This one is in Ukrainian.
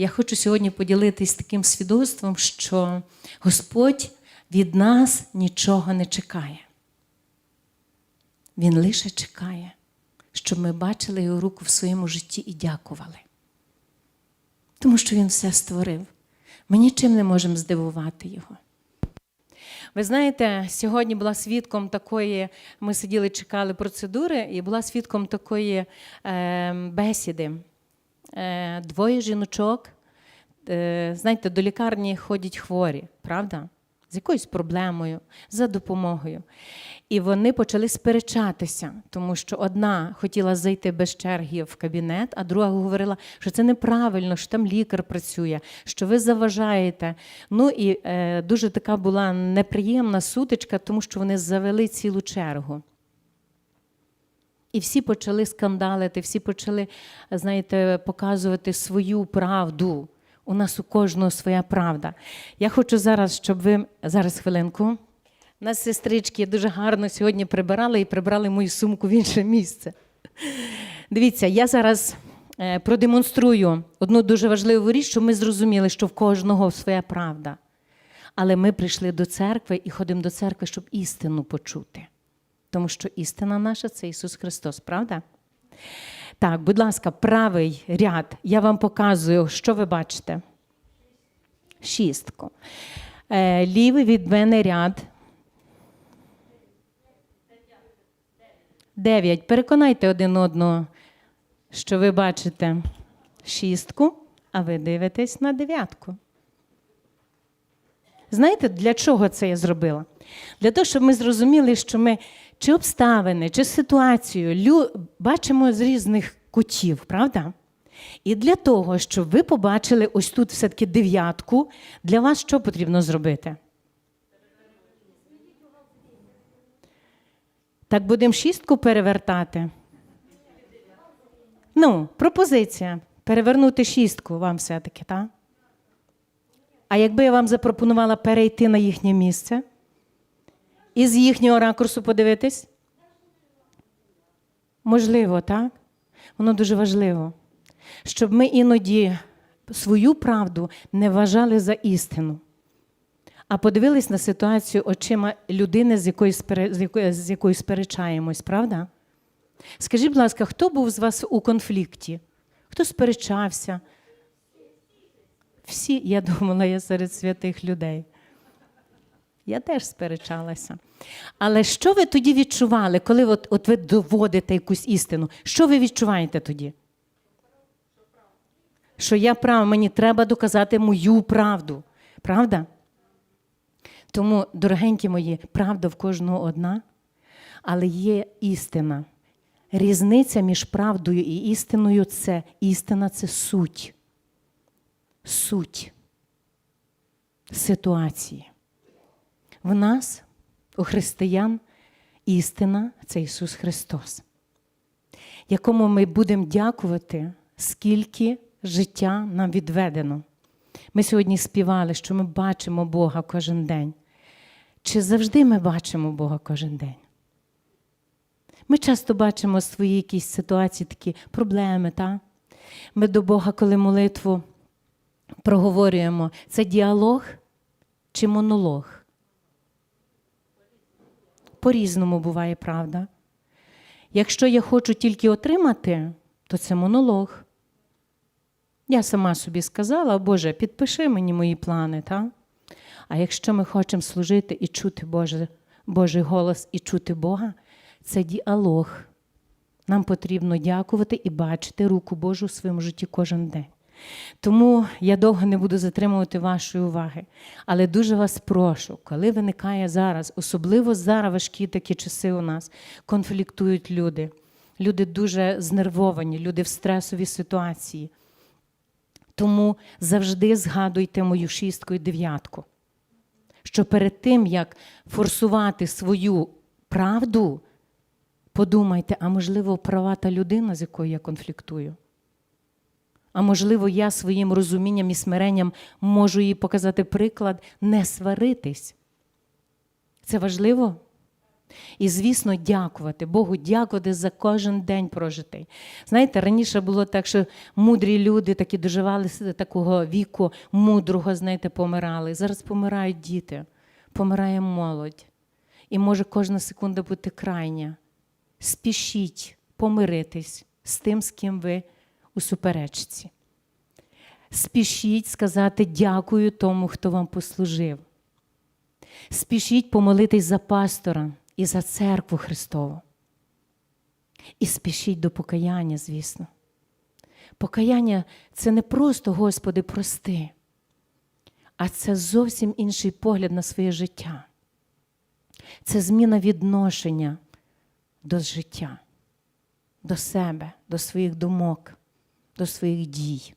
я хочу сьогодні поділитись таким свідоцтвом, що Господь від нас нічого не чекає. Він лише чекає, щоб ми бачили його руку в своєму житті і дякували. Тому що Він все створив. Ми нічим не можемо здивувати його. Ви знаєте, сьогодні була свідком такої, ми сиділи, чекали процедури, і була свідком такої е, бесіди. Е, двоє жіночок, е, знаєте, до лікарні ходять хворі, правда? З якоюсь проблемою, за допомогою. І вони почали сперечатися, тому що одна хотіла зайти без черги в кабінет, а друга говорила, що це неправильно, що там лікар працює, що ви заважаєте. Ну і е, дуже така була неприємна сутичка, тому що вони завели цілу чергу. І всі почали скандалити, всі почали, знаєте, показувати свою правду. У нас у кожного своя правда. Я хочу зараз, щоб ви зараз хвилинку. Нас сестрички дуже гарно сьогодні прибирали і прибрали мою сумку в інше місце. Дивіться, я зараз е, продемонструю одну дуже важливу річ, щоб ми зрозуміли, що в кожного своя правда. Але ми прийшли до церкви і ходимо до церкви, щоб істину почути. Тому що істина наша це Ісус Христос, правда? Так, будь ласка, правий ряд. Я вам показую, що ви бачите. Шістку. Е, лівий від мене ряд. Дев'ять. Переконайте один одного, що ви бачите шістку, а ви дивитесь на дев'ятку. Знаєте, для чого це я зробила? Для того, щоб ми зрозуміли, що ми чи обставини, чи ситуацію лю... бачимо з різних кутів, правда? І для того, щоб ви побачили ось тут все-таки дев'ятку, для вас що потрібно зробити? Так будемо шістку перевертати. Ну, пропозиція. Перевернути шістку вам все-таки, так? А якби я вам запропонувала перейти на їхнє місце і з їхнього ракурсу подивитись? Можливо, так? Воно дуже важливо, щоб ми іноді свою правду не вважали за істину, а подивились на ситуацію очима людини, з якою, з якою, з якою сперечаємось, правда? Скажіть, будь ласка, хто був з вас у конфлікті? Хто сперечався? Всі, я думала, я серед святих людей. Я теж сперечалася. Але що ви тоді відчували, коли от, от ви доводите якусь істину? Що ви відчуваєте тоді? Що я прав, мені треба доказати мою правду. Правда? Тому, дорогенькі мої, правда в кожного одна, але є істина. Різниця між правдою і істиною це істина це суть. Суть ситуації. В нас, у християн, істина це Ісус Христос, якому ми будемо дякувати, скільки життя нам відведено. Ми сьогодні співали, що ми бачимо Бога кожен день. Чи завжди ми бачимо Бога кожен день? Ми часто бачимо свої якісь ситуації, такі проблеми. Та? Ми до Бога, коли молитву проговорюємо, це діалог чи монолог? По-різному буває правда. Якщо я хочу тільки отримати, то це монолог. Я сама собі сказала, Боже, підпиши мені мої плани. Та? А якщо ми хочемо служити і чути Боже, Божий голос і чути Бога, це діалог. Нам потрібно дякувати і бачити руку Божу в своєму житті кожен день. Тому я довго не буду затримувати вашої уваги. Але дуже вас прошу, коли виникає зараз, особливо зараз важкі такі часи у нас, конфліктують люди. Люди дуже знервовані, люди в стресовій ситуації. Тому завжди згадуйте мою шістку і дев'ятку. Що перед тим, як форсувати свою правду, подумайте, а можливо, права та людина, з якою я конфліктую. А можливо, я своїм розумінням і смиренням можу їй показати приклад не сваритись. Це важливо? І, звісно, дякувати Богу, дякувати за кожен день прожитий. Знаєте, раніше було так, що мудрі люди такі доживали такого віку, мудрого, знаєте, помирали. Зараз помирають діти, помирає молодь. І може кожна секунда бути крайня. Спішіть помиритись з тим, з ким ви у суперечці. Спішіть сказати дякую тому, хто вам послужив. Спішіть помолитись за пастора і за церкву Христову. І спішіть до покаяння, звісно. Покаяння це не просто, Господи, прости, а це зовсім інший погляд на своє життя. Це зміна відношення до життя, до себе, до своїх думок, до своїх дій.